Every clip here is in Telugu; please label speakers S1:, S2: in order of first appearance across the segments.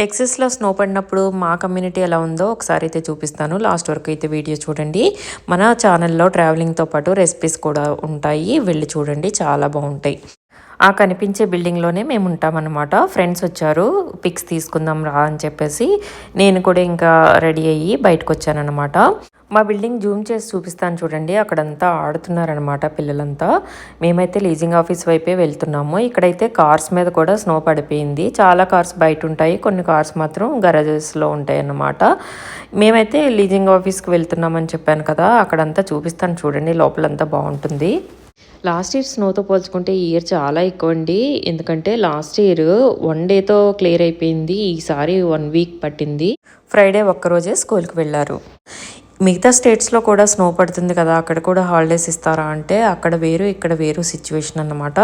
S1: టెక్సస్లో స్నో పడినప్పుడు మా కమ్యూనిటీ ఎలా ఉందో ఒకసారి అయితే చూపిస్తాను. లాస్ట్ వరకు అయితే వీడియో చూడండి. మన ఛానల్లో ట్రావెలింగ్తో పాటు రెసిపీస్ కూడా ఉంటాయి. వెళ్ళి చూడండి. చాలా బాగుంటాయి. ఆ కనిపించే బిల్డింగ్లోనే మేము ఉంటామన్నమాట. ఫ్రెండ్స్ వచ్చారు పిక్స్ తీసుకుందాం రా అని చెప్పేసి నేను కూడా ఇంకా రెడీ అయ్యి బయటకు వచ్చానన్నమాట మా బిల్డింగ్ జూమ్ చేసి చూపిస్తాను చూడండి అక్కడంతా ఆడుతున్నారనమాట పిల్లలంతా. మేమైతే లీజింగ్ ఆఫీస్ వైపే వెళ్తున్నాము. ఇక్కడైతే కార్స్ మీద కూడా స్నో పడిపోయింది. చాలా కార్స్ బయట ఉంటాయి కొన్ని కార్స్ మాత్రం గరాజెస్లో ఉంటాయి అన్నమాట మేమైతే లీజింగ్ ఆఫీస్కి వెళ్తున్నామని చెప్పాను కదా అక్కడంతా చూపిస్తాను చూడండి లోపలంతా బాగుంటుంది. లాస్ట్ ఇయర్ స్నోతో పోల్చుకుంటే ఈ ఇయర్ చాలా ఎక్కువ అండి ఎందుకంటే లాస్ట్ ఇయర్ వన్ డేతో క్లియర్ అయిపోయింది. ఈసారి వన్ వీక్ పట్టింది. ఫ్రైడే ఒక్కరోజే స్కూల్కి వెళ్ళారు. మిగతా స్టేట్స్లో కూడా స్నో పడుతుంది కదా అక్కడ కూడా హాలిడేస్ ఇస్తారా అంటే అక్కడ వేరు ఇక్కడ వేరు సిచ్యువేషన్ అన్నమాట.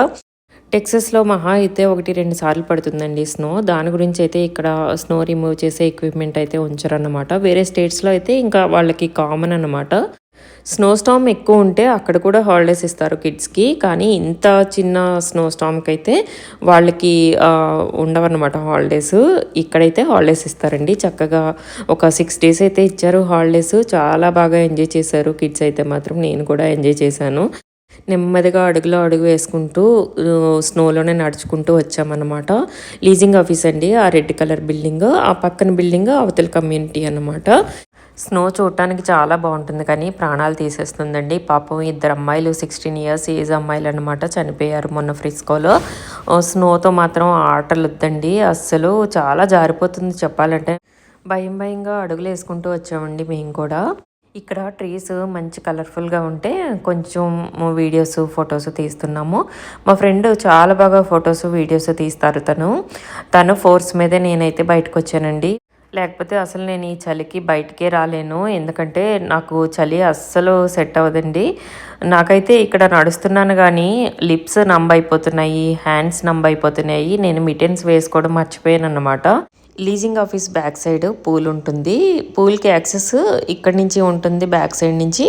S1: టెక్సస్లో మహా అయితే ఒకటి రెండు సార్లు పడుతుందండి స్నో. దాని గురించి అయితే ఇక్కడ స్నో రిమూవ్ చేసే ఎక్విప్మెంట్ అయితే ఉంచరన్నమాట. వేరే స్టేట్స్లో అయితే ఇంకా వాళ్ళకి కామన్ అనమాట స్నో స్టామ్ ఎక్కువ ఉంటే అక్కడ కూడా హాలిడేస్ ఇస్తారు కిడ్స్కి కానీ ఇంత చిన్న స్నో స్టామ్కి అయితే వాళ్ళకి ఉండవన్నమాట హాలిడేస్ ఇక్కడైతే హాలిడేస్ ఇస్తారండి. చక్కగా ఒక సిక్స్ డేస్ అయితే ఇచ్చారు హాలిడేస్ చాలా బాగా ఎంజాయ్ చేశారు కిడ్స్ అయితే మాత్రం. నేను కూడా ఎంజాయ్ చేశాను. నెమ్మదిగా అడుగులో అడుగు వేసుకుంటూ స్నోలోనే నడుచుకుంటూ వచ్చామన్నమాట. లీజింగ్ ఆఫీస్ అండి. ఆ రెడ్ కలర్ బిల్డింగ్ ఆ పక్కన బిల్డింగ్ అవతల కమ్యూనిటీ అన్నమాట. స్నో చూడటానికి చాలా బాగుంటుంది కానీ ప్రాణాలు తీసేస్తుందండి. పాపం ఇద్దరు అమ్మాయిలు సిక్స్టీన్ ఇయర్స్ ఏజ్ అమ్మాయిలు అనమాట చనిపోయారు మొన్న ఫ్రిస్కోలో స్నోతో మాత్రం ఆటలు వద్దండి అస్సలు చాలా జారిపోతుంది చెప్పాలంటే. భయం భయంగా అడుగులు వేసుకుంటూ వచ్చామండి మేము కూడా. ఇక్కడ ట్రీస్ మంచి కలర్ఫుల్గా ఉంటే కొంచెం వీడియోస్ ఫొటోస్ తీస్తున్నాము. మా ఫ్రెండ్ చాలా బాగా ఫొటోస్ వీడియోస్ తీస్తారు తను. తను ఫోర్స్ మీదే నేనైతే బయటకు వచ్చానండి లేకపోతే అసలు నేను ఈ చలికి బయటికే రాలేను. ఎందుకంటే నాకు చలి అస్సలు సెట్ అవ్వదండి. నాకైతే ఇక్కడ నడుస్తున్నాను కానీ లిప్స్ నంబ్ అయిపోతున్నాయి హ్యాండ్స్ నంబ్ అయిపోతున్నాయి. నేను మిటెన్స్ వేసుకోవడం మర్చిపోయాను అన్నమాట leasing office back side pool ఉంటుంది. పూల్కి యాక్సెస్ ఇక్కడి నుంచి ఉంటుంది బ్యాక్ సైడ్ నుంచి.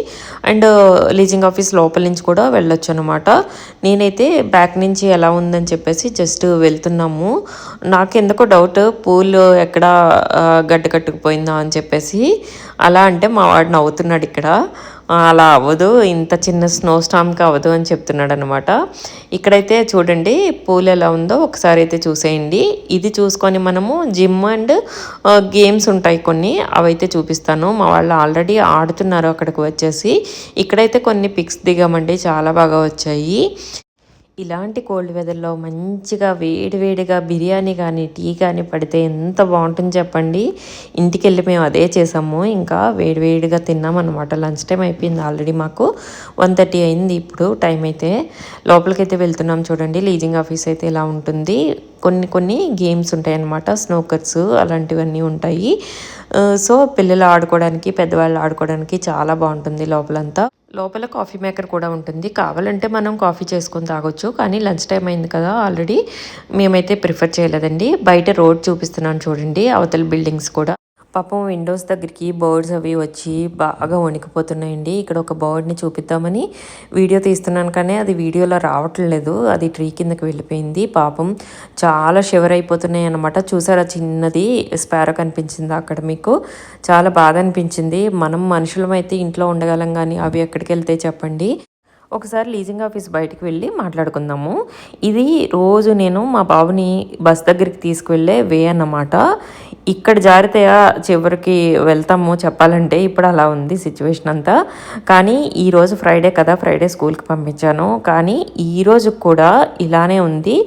S1: అండ్ లీజింగ్ ఆఫీస్ లోపల నుంచి కూడా వెళ్ళొచ్చు అనమాట నేనైతే బ్యాక్ నుంచి ఎలా ఉందని చెప్పేసి జస్ట్ వెళ్తున్నాము. నాకు ఎందుకో డౌట్ పూల్ ఎక్కడ గడ్డ కట్టుకుపోయిందా అని చెప్పేసి. అలా అంటే మా వాడు నవ్వుతున్నాడు ఇక్కడ. అలా అవ్వదు ఇంత చిన్న స్నో స్టామ్కి అవ్వదు అని చెప్తున్నాడు అనమాట ఇక్కడైతే చూడండి పూలు ఎలా ఉందో ఒకసారి అయితే చూసేయండి. ఇది చూసుకొని మనము జిమ్ అండ్ గేమ్స్ ఉంటాయి కొన్ని అవైతే చూపిస్తాను. మా వాళ్ళు ఆల్రెడీ ఆడుతున్నారు అక్కడికి వచ్చేసి. ఇక్కడైతే కొన్ని పిక్స్ దిగామండి చాలా బాగా వచ్చాయి. ఇలాంటి కోల్డ్ వెదర్లో మంచిగా వేడివేడిగా బిర్యానీ కానీ టీ కానీ పడితే ఎంత బాగుంటుంది చెప్పండి. ఇంటికి వెళ్ళి మేము అదే చేసాము. ఇంకా వేడివేడిగా తిన్నామన్నమాట. లంచ్ టైం అయిపోయింది ఆల్రెడీ మాకు. వన్ థర్టీ అయింది ఇప్పుడు టైం అయితే. లోపలికైతే వెళ్తున్నాం చూడండి. లీజింగ్ ఆఫీస్ అయితే ఇలా ఉంటుంది. కొన్ని కొన్ని గేమ్స్ ఉంటాయి అన్నమాట స్నోకర్స్ అలాంటివన్నీ ఉంటాయి. సో పిల్లలు ఆడుకోవడానికి పెద్దవాళ్ళు ఆడుకోవడానికి చాలా బాగుంటుంది లోపలంతా. లోపల కాఫీ మేకర్ కూడా ఉంటుంది. కావాలంటే మనం కాఫీ చేసుకొని తాగొచ్చు. కానీ లంచ్ టైం అయింది కదా ఆల్రెడీ మేమైతే ప్రిఫర్ చేయలేదండి. బయట రోడ్ చూపిస్తున్నాను చూడండి అవతల బిల్డింగ్స్ కూడా. పాపం విండోస్ దగ్గరికి బర్డ్స్ అవి వచ్చి బాగా వణికిపోతున్నాయండి. ఇక్కడ ఒక బర్డ్ని చూపిద్దామని వీడియో తీస్తున్నాను కానీ అది వీడియోలో రావట్లేదు అది ట్రీ కిందకి వెళ్ళిపోయింది. పాపం చాలా షివర్ అయిపోతున్నాయి అనమాట చూసారా చిన్నది స్పారో కనిపించింది అక్కడ మీకు. చాలా బాధ అనిపించింది. మనం మనుషులమైతే ఇంట్లో ఉండగలం కానీ అవి ఎక్కడికి వెళ్తే చెప్పండి. ఒకసారి లీజింగ్ ఆఫీస్ బయటికి వెళ్ళి మాట్లాడుకుందాము. ఇది రోజు నేను మా బాబుని బస్ దగ్గరికి తీసుకువెళ్ళే వే అన్నమాట. ఇక్కడ జారితే చివరికి వెళ్తాము చెప్పాలంటే ఇప్పుడు అలా ఉంది సిచ్యువేషన్ అంతా. కానీ ఈరోజు ఫ్రైడే కదా ఫ్రైడే స్కూల్కి పంపించాను. కానీ ఈరోజు కూడా ఇలానే ఉంది.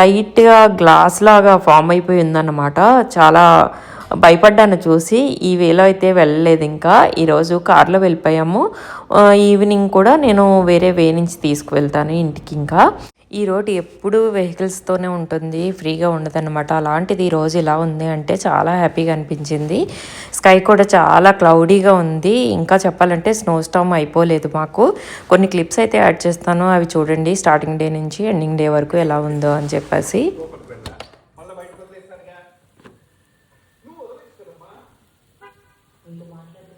S1: లైట్గా గ్లాస్ లాగా ఫామ్ అయిపోయి ఉందన్నమాట. చాలా భయపడ్డాను చూసి ఈ వేలో అయితే వెళ్ళలేదు ఇంకా. ఈరోజు కార్లో వెళ్ళిపోయాము. ఈవినింగ్ కూడా నేను వేరే వే నుంచి తీసుకువెళ్తాను ఇంటికి ఇంకా. ఈ రోడ్ ఎప్పుడు వెహికల్స్తోనే ఉంటుంది ఫ్రీగా ఉండదన్నమాట. అలాంటిది ఈరోజు ఇలా ఉంది అంటే చాలా హ్యాపీగా అనిపించింది. స్కై కూడా చాలా క్లౌడీగా ఉంది. ఇంకా చెప్పాలంటే స్నో స్టామ్ అయిపోలేదు మాకు. కొన్ని క్లిప్స్ అయితే యాడ్ చేస్తాను. అవి చూడండి స్టార్టింగ్ డే నుంచి ఎండింగ్ డే వరకు ఎలా ఉందో అని చెప్పేసి.
S2: వీళ్ళు మాట్లాడుతున్నారు